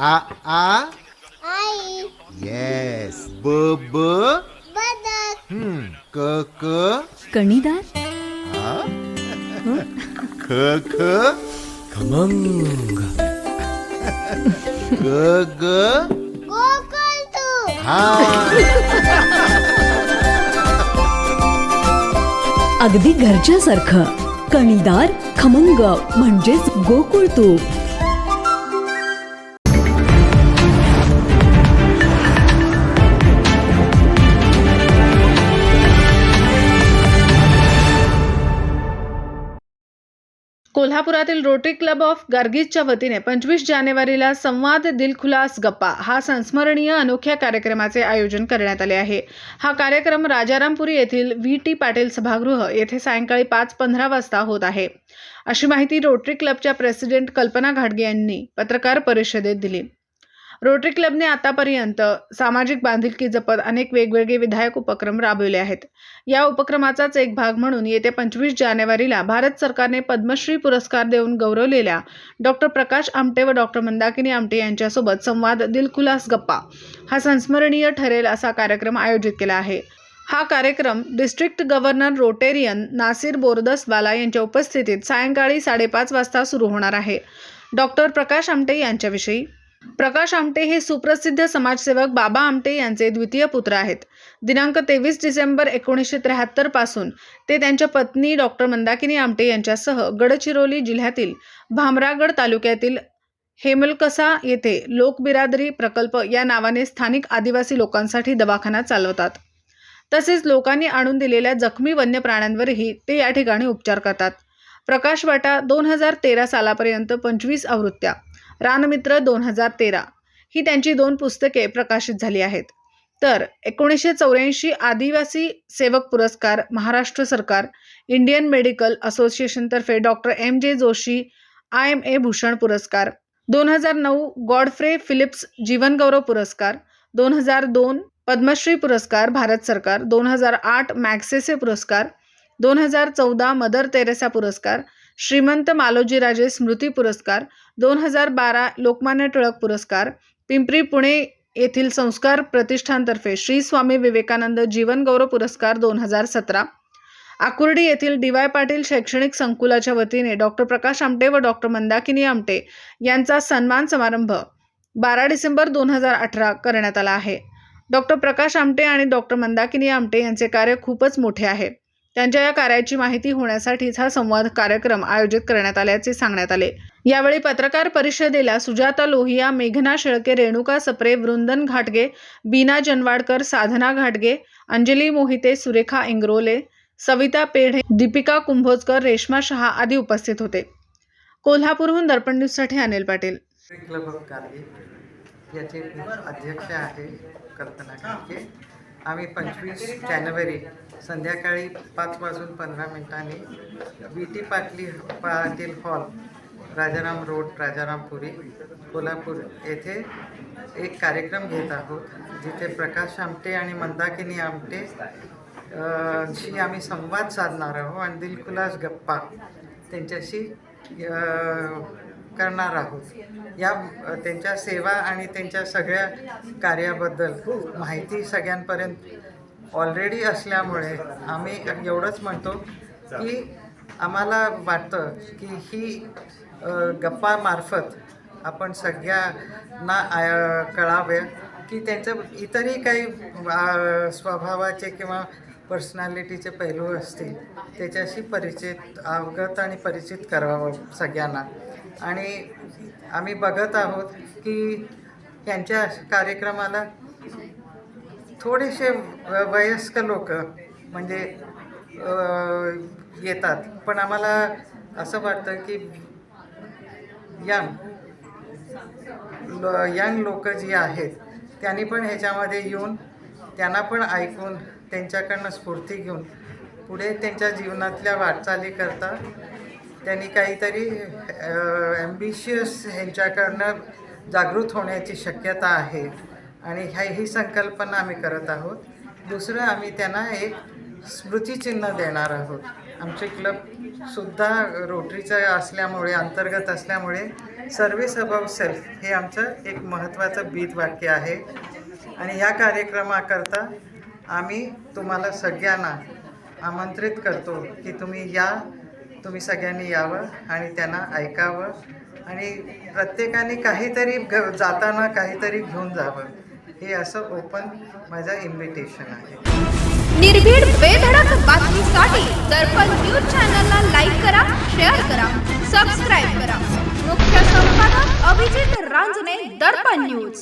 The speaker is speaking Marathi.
आ आ? आई. येस ब ब बदक हम्म क क कणीदार? आ? ख ख खमंग. ग ग गोकुळ तू. हा. अगदी घरच्यासारखं. कणीदार खमंग म्हणजेच गोकुळ तूप कोल्हापुरातील रोटरी क्लब ऑफ गार्गीजच्या वतीने पंचवीस जानेवारीला संवाद दिलखुलास गप्पा हा संस्मरणीय अनोख्या कार्यक्रमाचे आयोजन करण्यात आले आहे. हा कार्यक्रम राजारामपुरी येथील व्ही. टी. पाटील सभागृह येथे सायंकाळी पाच पंधरा वाजता होत आहे. अशी माहिती रोटरी क्लबच्या प्रेसिडेंट कल्पना घाटगे यांनी पत्रकार परिषदेत दिली. रोटरी क्लबने आतापर्यंत सामाजिक बांधिलकी जपत अनेक वेगवेगळे विधायक उपक्रम राबविले आहेत. या उपक्रमाचाच एक भाग म्हणून येत्या पंचवीस जानेवारीला भारत सरकारने पद्मश्री पुरस्कार देऊन गौरवलेल्या डॉक्टर प्रकाश आमटे व डॉक्टर मंदाकिनी आमटे यांच्यासोबत संवाद दिलखुलास गप्पा. हा संस्मरणीय ठरेल असा कार्यक्रम आयोजित केला आहे. हा कार्यक्रम district governor Rotarian Nasir Bordaswala यांच्या उपस्थितीत सायंकाळी साडेपाच वाजता सुरू होणार आहे. डॉक्टर प्रकाश आमटे यांच्याविषयी प्रकाश आमटे हे सुप्रसिद्ध समाजसेवक बाबा आमटे यांचे द्वितीय पुत्र आहेत. दिनांक तेवीस डिसेंबर एकोणीसशे त्र्याहत्तरपासून ते त्यांच्या पत्नी डॉक्टर मंदाकिनी आमटे यांच्यासह गडचिरोली जिल्ह्यातील भामरागड तालुक्यातील हेमलकसा येथे लोकबिरादरी प्रकल्प या नावाने स्थानिक आदिवासी लोकांसाठी दवाखाना चालवतात. तसेच लोकांनी आणून दिलेल्या जखमी वन्य प्राण्यांवरही ते या ठिकाणी उपचार करतात. प्रकाश वाटा दोन हजार तेरा सालापर्यंत पंचवीस आवृत्त्या. रानमित्र दोन हजार तेरा. ही त्यांची दोन पुस्तके प्रकाशित झाली आहेत. तर एकोणीसशे चौऱ्याऐंशी आदिवासी सेवक पुरस्कार महाराष्ट्र सरकार Indian medical असोसिएशनतर्फे doctor M J Joshi I M A Bhushan पुरस्कार दोन हजार नऊ गॉडफ्रे फिलिप्स जीवनगौरव पुरस्कार दोन हजार दोन पद्मश्री पुरस्कार भारत सरकार दोन हजार आठ मॅक्सेसे पुरस्कार दोन हजार चौदा मदर तेरेसा पुरस्कार श्रीमंत मालोजीराजे स्मृती पुरस्कार दोन हजार बारा लोकमान्य टिळक पुरस्कार पिंपरी पुणे येथील संस्कार प्रतिष्ठानतर्फे श्री स्वामी विवेकानंद जीवन गौरव पुरस्कार दोन हजार सतरा आकुर्डी येथील डी वाय पाटील शैक्षणिक संकुलाच्या वतीने डॉक्टर प्रकाश आमटे व डॉक्टर मंदाकिनी आमटे यांचा सन्मान समारंभ बारा डिसेंबर दोन हजार अठरा करण्यात आला आहे. डॉक्टर प्रकाश आमटे आणि डॉक्टर मंदाकिनी आमटे यांचे कार्य खूपच मोठे आहे. त्यांच्या या कार्याची माहिती होण्यासाठीच हा संवाद कार्यक्रम आयोजित करण्यात आल्याचे सांगण्यात आले. यावेळी पत्रकार परिषदेला सुजाता लोहिया मेघना शेळके रेणुका सप्रे वृंदन घाटगे बीना जनवाडकर साधना घाटगे अंजली मोहिते सुरेखा इंग्रोले सविता पेढे दीपिका कुंभोजकर रेश्मा शहा आदी उपस्थित होते. कोल्हापूरहून दर्पण न्यूजसाठी अनिल पाटील. याचे अध्यक्ष आहे कल्पना आम्ही पंचवीस जानेवारी संध्याकाळी पाच वाजून पंधरा मिनिटांनी बी टी पाटली पाटील हॉल राजाराम रोड राजारामपुरी कोल्हापूर येथे एक कार्यक्रम घेत आहोत जिथे प्रकाश आमटे आणि मंदाकिनी आमटे शी आम्ही संवाद साधणार आहोत आणि दिलखुलास गप्पा त्यांच्याशी करणार आहोत. या त्यांच्या सेवा आणि त्यांच्या सगळ्या कार्याबद्दल माहिती सगळ्यांपर्यंत ऑलरेडी असल्यामुळे आम्ही एवढंच म्हणतो की आम्हाला वाटतं की ही गप्पामार्फत आपण सगळ्यांना आय कळावे की त्यांचं इतरही काही स्वभावाचे किंवा पर्सनॅलिटीचे पैलू असतील त्याच्याशी परिचित अवगत आणि परिचित करावं सगळ्यांना. आणि आम्ही बघत आहोत की यांच्या कार्यक्रमाला थोडेसे व- वयस्क लोक म्हणजे येतात. पण आम्हाला असं वाटतं की यंग यंग लोक जी आहेत त्यांनी पण ह्याच्यामध्ये येऊन त्यांना पण ऐकून त्यांच्याकडनं स्फूर्ती घेऊन पुढे त्यांच्या जीवनातल्या वाटचालीकरता त्यांनी काहीतरी ॲम्बिशियस ह्यांच्याकडनं जागृत होण्याची शक्यता आहे. आणि ह्या ही संकल्पना आम्ही करत आहोत. दुसरं आम्ही त्यांना एक स्मृतिचिन्ह देणार आहोत. आमचे क्लबसुद्धा रोटरीचं असल्यामुळे अंतर्गत असल्यामुळे सर्विस अबाव सेल्फ हे आमचं एक महत्त्वाचं बीत वाक्य आहे. आणि ह्या कार्यक्रमाकरता आम्ही तुम्हाला सगळ्यांना आमंत्रित करतो की तुम्ही या तुम्ही सगळ्यांनी यावं आणि त्यांना ऐकावं आणि प्रत्येकाने काहीतरी घ जाताना काहीतरी घेऊन जावं. हे असं ओपन माझं इन्व्हिटेशन आहे. निर्भीड बेधडक बातमीसाठी दर्पण न्यूज चॅनलला लाईक करा शेअर करा सबस्क्राईब करा. मुख्य संपादक अभिजित रांजने दर्पण न्यूज.